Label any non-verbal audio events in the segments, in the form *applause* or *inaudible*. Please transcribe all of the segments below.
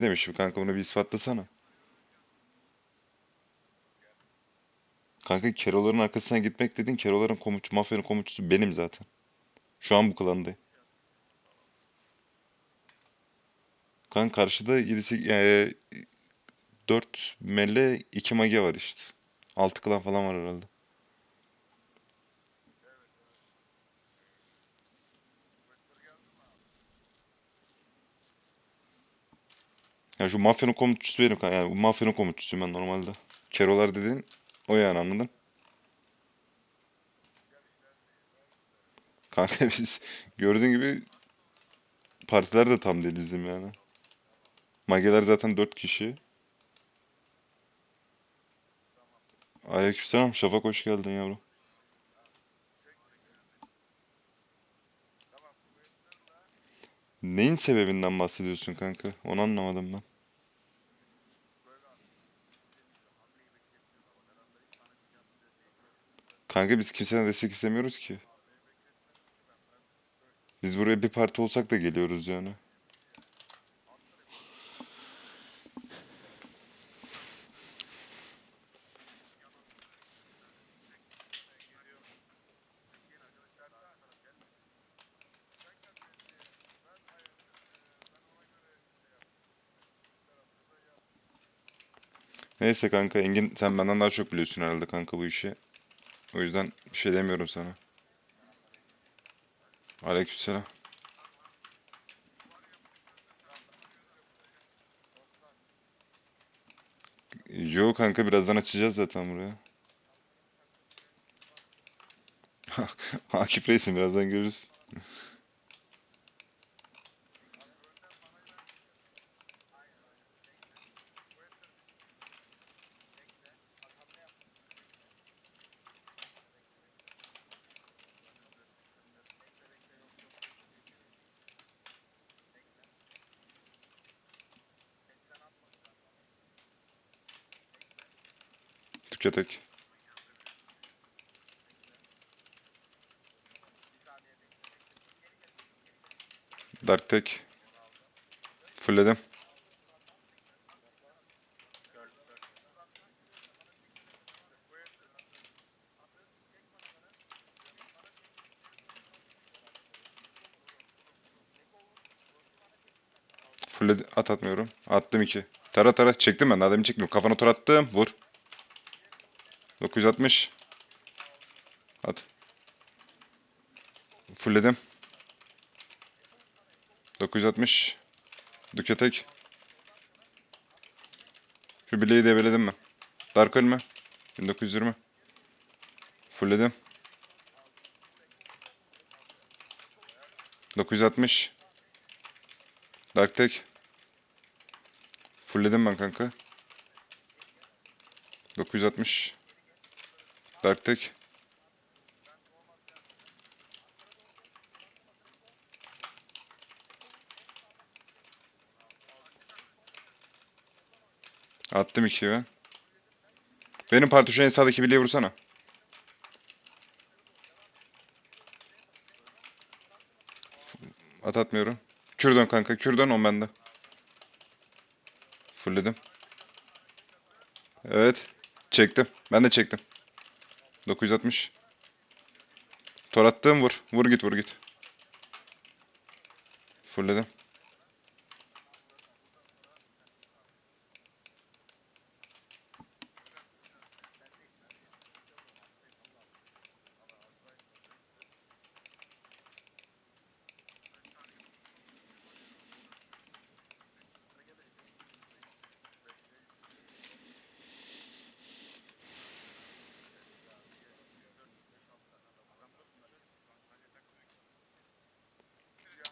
demişim kanka bunu bir ispatlasana. Kanka Keroların arkasına gitmek dedin. Keroların komutçu, mafyanın komutçusu benim zaten. Şu an bu klandayım. Kanka karşıda 7 e, 4 mele 2 mage var işte. 6 klan falan var herhalde. Ya şu mafyanın komutçusu benim kanka. Yani bu mafyanın komutçusuyum ben normalde. Kerolar dediğin o yani anladın? *laughs* Kanka biz gördüğün gibi partiler de tam değil bizim yani. Mageler zaten 4 kişi. Aleykümselam Şafak hoş geldin yavrum. Neyin sebebinden bahsediyorsun kanka? Onu anlamadım ben. Kanka biz kimseden destek istemiyoruz ki. Biz buraya bir parti olsak da geliyoruz yani. Neyse kanka Engin sen benden daha çok biliyorsun herhalde kanka bu işi. O yüzden bir şey demiyorum sana. Aleykümselam. Yo kanka birazdan açacağız zaten buraya. *laughs* Akif Reis'im birazdan görürüz. Tüketek. Dark Tek. Fullledim. Fullledim. At atmıyorum. Attım iki. Tara tara çektim ben. Demin çekmiyorum. Kafana tur attım. Vur. 960. At. Fullledim. 960. Düketek. Şu bileği develedim mi? Dark ölme. 1920. Fullledim. 960. Dark tek. Fullledim ben kanka. 960. Dark tek. Attım ikiyi ben. Benim parti şu en sağdaki bileği vursana. At atmıyorum. Kürdan kanka. Kürdan on bende. Fullledim. Evet. Çektim. Ben de çektim. 960. Tor attım vur. Vur git vur git. Fullledim.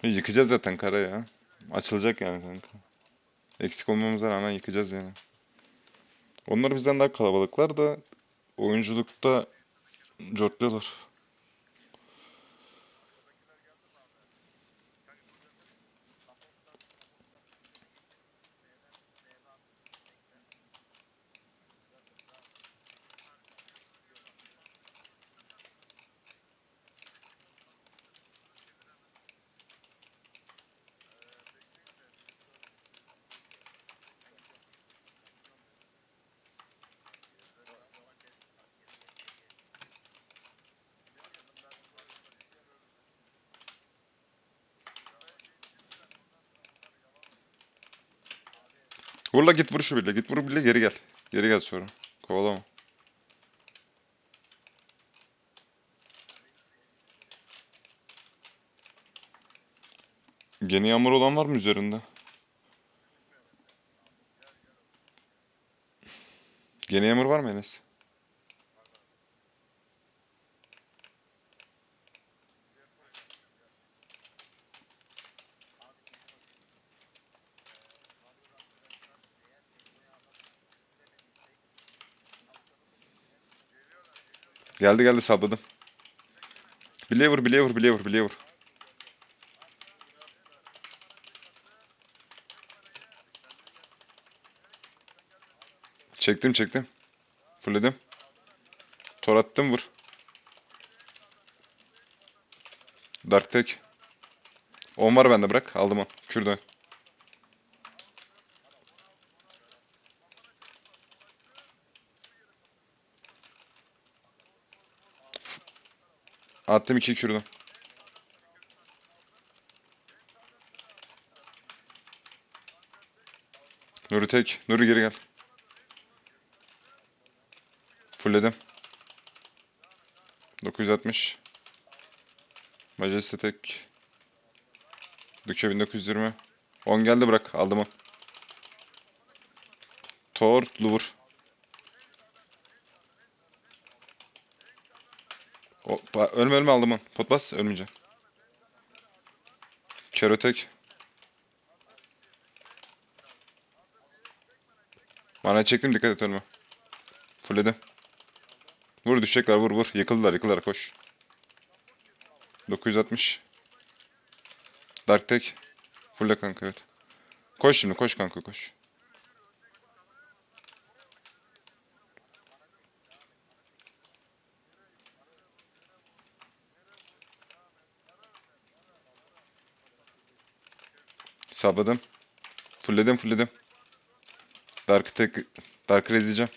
Yıkacağız zaten kara ya. Açılacak yani kanka. Eksik olmamıza rağmen yıkacağız yani. Onlar bizden daha kalabalıklar da oyunculukta cortluyorlar. Vur la git vur şu bile. Git vur bile geri gel. Geri gel sonra. Kovalama. Gene yağmur olan var mı üzerinde? Gene yağmur var mı Enes? Geldi geldi sapladım. Bileğe vur bileğe vur. Çektim çektim. Fulledim. Tor attım vur. Dark tek. On var bende bırak. Aldım on. Kürdan. Attım iki kürdan. Nuri tek. Nuri geri gel. Fullledim. 960. Majesty tek. Dükü 1920. 10 geldi bırak. Aldım 10. Thor, Luvur. Ba- ölme ölme aldım 10. Pot bas ölmeyeceğim. Kerotek. Bana çektim dikkat et ölme. Fullledim. Vur düşecekler vur vur. Yıkıldılar yıkıldılar koş. 960. Dark tek. Fulle kanka evet. Koş şimdi koş kanka koş. Sapladım. Fullledim fullledim. Dark tek. Dark rezleyeceğim.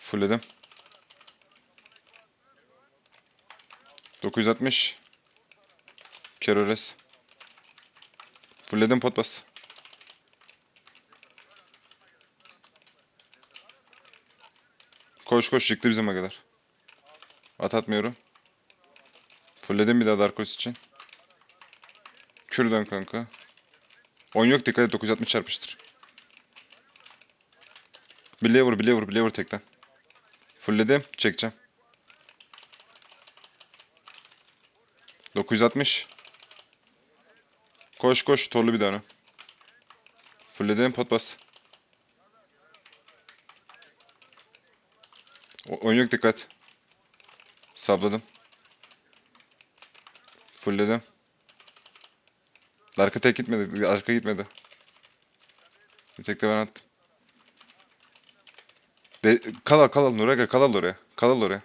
Fullledim. 960. Kerores. Fullledim pot bas. Koş koş yıktı bizim kadar. At atmıyorum. Fullledim bir daha Darkos için. Kürdan kanka. 10 yok dikkat et 960 çarpıştır. Bileğe vur bileğe vur bileğe vur tekten. Fullledim çekeceğim. 960. Koş koş torlu bir tane. Fullledim pot bas. O- Oyun yok dikkat. Sabladım. Fullledim. Arka tek gitmedi. Arka gitmedi. Bir tek de ben attım. De, kal al kal al Nurega kal al oraya. Kal al oraya.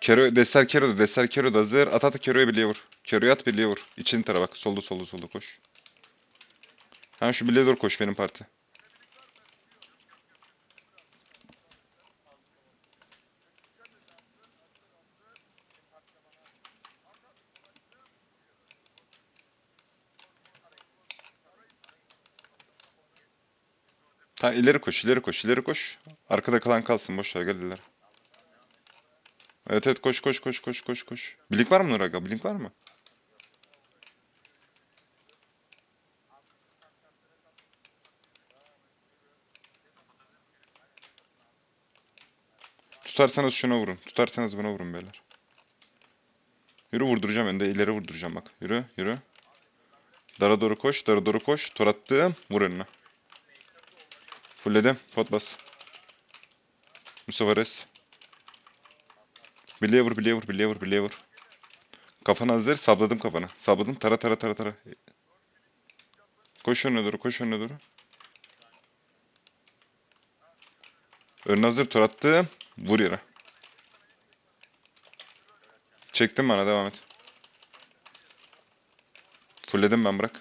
Kero, Desser Kero'da, Desser Kero'da hazır. At at Kero'ya birliğe vur. Kero'ya at birliğe vur. İçini tara bak. Solda solda solda koş. Ha şu birliğe doğru koş benim parti. Tamam ileri koş, ileri koş, ileri koş. Arkada kalan kalsın, boş ver gel ileri. Evet evet koş koş koş koş koş koş. Blink var mı Nuraga? Blink var mı? Tutarsanız şuna vurun. Tutarsanız buna vurun beyler. Yürü vurduracağım önde. ileri vurduracağım bak. Yürü yürü. Dara doğru koş. Dara doğru koş. Tor attım. Vur önüne. Fullledim. Pot bas. Mustafa Res. Bileğe vur, bileğe vur, bileğe vur, bileğe vur. Kafana hazır. Sabladım kafanı. Sabladım. Tara tara tara tara. Koş önüne doğru, koş önüne doğru. Önüne hazır. Tor attım. Vur yere. Çektim bana. Devam et. Fullledim ben bırak.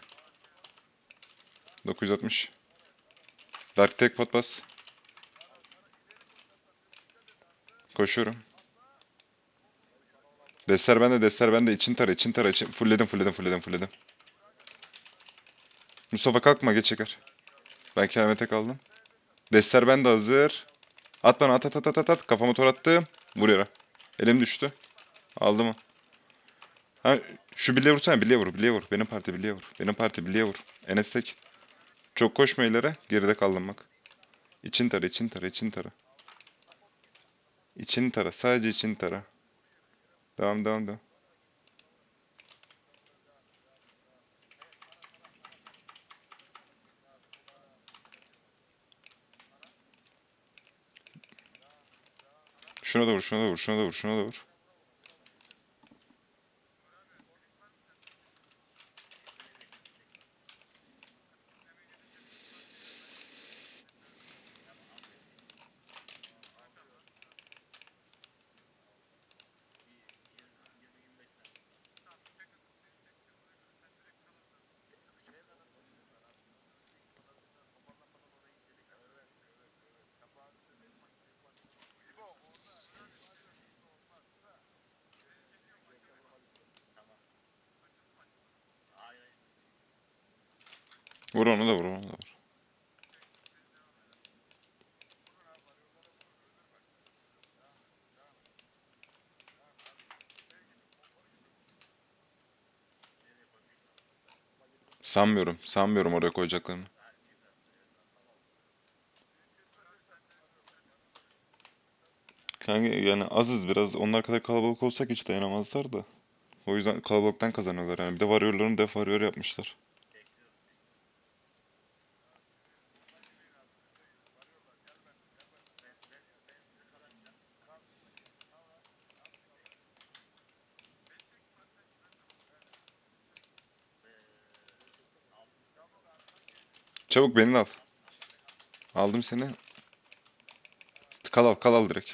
960. Dark tek pot bas. Koşuyorum. Destler bende, destler bende. İçin tara, için tara, için. Fullledim, fullledim, fullledim, fullledim. Mustafa kalkma, geç çeker. Ben kendime tek aldım. Destler bende hazır. At bana, at at at at at. Kafama tor attım. Vur yere. Elim düştü. Aldım o. Ha, şu birliğe vursana, birliğe vur, birliğe vur. Benim parti birliğe vur. Benim parti birliğe vur. Enes tek. Çok koşma ileri. Geride kaldım bak. İçin tara, için tara, için tara. İçin tara, sadece için tara. Devam, devam, devam. Şuna da vur, şuna da vur, şuna da vur, şuna da vur. Vur onu da vur, onu da vur. Sanmıyorum, sanmıyorum oraya koyacaklarını. Kanka yani azız biraz. Onlar kadar kalabalık olsak hiç dayanamazlar da. O yüzden kalabalıktan kazanıyorlar yani. Bir de varıyorlarını def varıyor yapmışlar. Çabuk beni al. Aldım seni. Kal al, kal al direkt.